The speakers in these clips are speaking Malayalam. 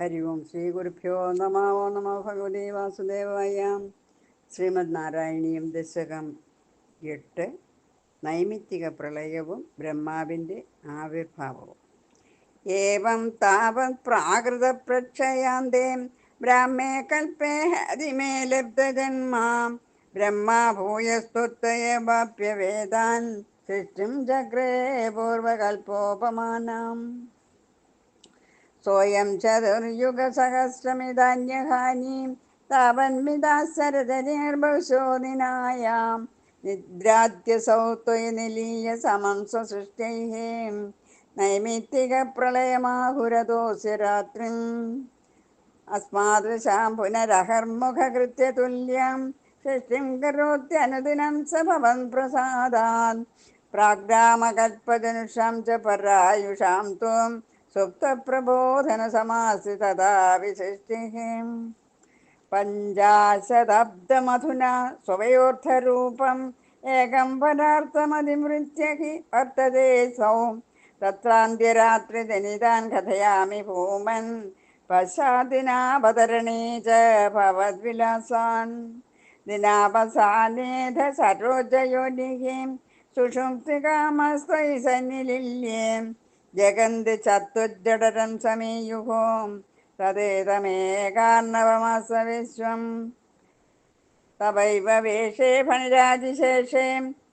ഹരി ഓം ശ്രീ ഗുരുഭ്യോ നമ ഓ നമ ഭഗവതി വാസുദേവായ ശ്രീമദ് നാരായണീയം ദശകം എട്ട് നൈമിത്തിക പ്രളയവും ബ്രഹ്മാവിന്റെ ആവിർഭാവവും. ഏവം താവത് പ്രാകൃത പ്രക്ഷയാന്തേ ബ്രാഹ്മേ കൽപ്പേ ഹരിമേ ലബ്ധജന്മാം ബ്രഹ്മാ ഭൂയസ്തുത്തയവാപ്യ വേദാൻ സൃഷ്ടിം ചക്രേ പൂർവകൽപ്പോപമാനം. सोऽयं चतुर्युगसहस्रमिदान्यहानिं तावन्मिदासरजनिर्बहुशो दिनायां निद्राद्यसौ त्वयि निलीय समं स्वसृष्ट्यैः नैमित्तिकप्रलयमाहुरतोऽस्य रात्रिम् अस्मादृशां पुनरहर्मुखकृत्य तुल्यं सृष्टिं करोत्यनुदिनं स भवन् प्रसादान् प्राग्रामकल्पजनुषां च परायुषां त्वं सुप्तप्रबोधनसमासि तदा विशिष्टिः पञ्चाशदब्दमधुना स्वयोर्थरूपम् एकं पदार्थमधिमृत्य हि वर्तते सौ। तत्रान्त्यरात्रिजनितान् कथयामि भूमन्। पश्चादिनावतरणे च भवद्विलासान्। दिनावसानेध सरोजयोनिः सुषुप्तिकामस्त्वयि सन्निलिल्ये ജഗന്തി ചത്വജടരം സമീയുഹോ. തദേതമേകാർണവമാസ വിശ്വം തവൈവ വേഷേ ഫണിരാജിശേഷേ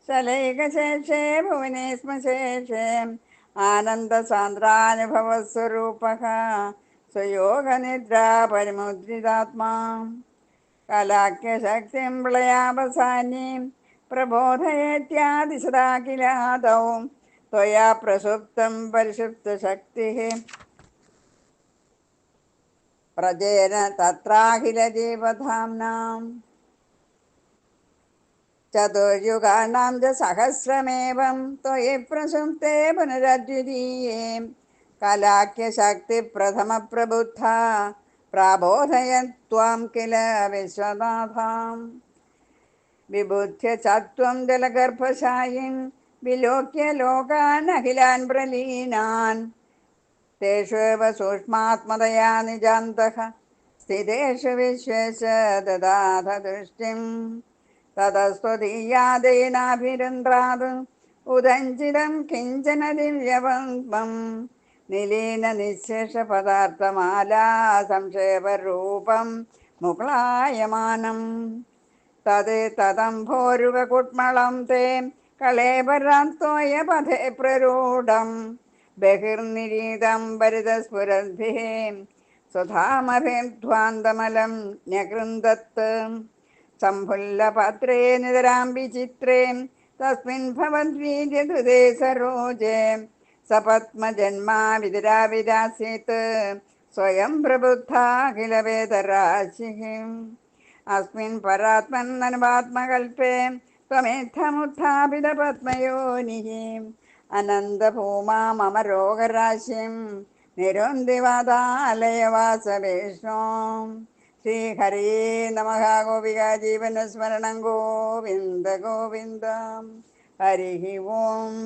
ശലൈകശേഷേ ഭുവനെ സ്മശേഷേ സ്വയോഗനിദ്രാപരിമുദ്രിതാത്മാ. സ്വയോഗനിദ്രാ പരിമുദ്രിതാത്മാ കലാഖ്യശക്തിം പ്രളയാവസാനീം പ്രബോധയേത്യാദിശതാ കിലാദൗ त्वया प्रसुप्तं परिषुप्तशक्तिः प्रजेन तत्राखिलजीवधाम्नाम् चतुर्युगाणां च सहस्रमेवं त्वयि प्रसुप्ते पुनरद्वितीये। कलाख्यशक्तिप्रथमप्रबुद्धा, प्राबोधयन् त्वां किल विश्वनाथां विबुध्य च त्वं जलगर्भशायिन् വിലോക്യ ലോകാൻ അഖിലാൻ പ്രലീനാൻ. തേഷേവ സൂക്ഷ്മാത്മതയാ നിജാന്ത. സ്ഥിതേഷു വിശേഷ ദദാധ ദൃഷ്ടിം. തതസ്വതീയാദേനാഭിരന്ധ്രാത് ഉദഞ്ചിതം കിഞ്ചന ദിവ്യപത്മം നിലീന നിശേഷ പദാർത്ഥമാലാ സംക്ഷേപരൂപം മുകളായമാനം തത് തദംഭോരുവ കുട്മളം തേ കളേപരാസ്തോയ പഥേ പ്രരൂഢം ബഹിർനിരീതം ഭരിതസ്ഫുരദ്ഭിः സ്വധാമഭിധ്വാന്തമലം ന്യകൃന്ദത്ത്. സംഭുല്ലപാത്രേ നിതരാം വിചിത്രേ തസ്മിൻ ഭവദ്വീജതുതേ സരോജേ. സപത്മജന്മാ വിതിരാ വിരാസീത് സ്വയം പ്രബുദ്ധാഖിലവേദരാശിഃ അസ്മിൻ പരാത്മൻ അനുപാത്മകൽപ്പേ त्वमेत्थमुत्थापितपद्मयोनिः अनन्तभूमा मम रोगराशिं निरुन्दिवादालयवासवेष्णो श्रीहरे नमः गोपिका जीवनस्मरणं गोविन्द गोविन्द हरिः ओम्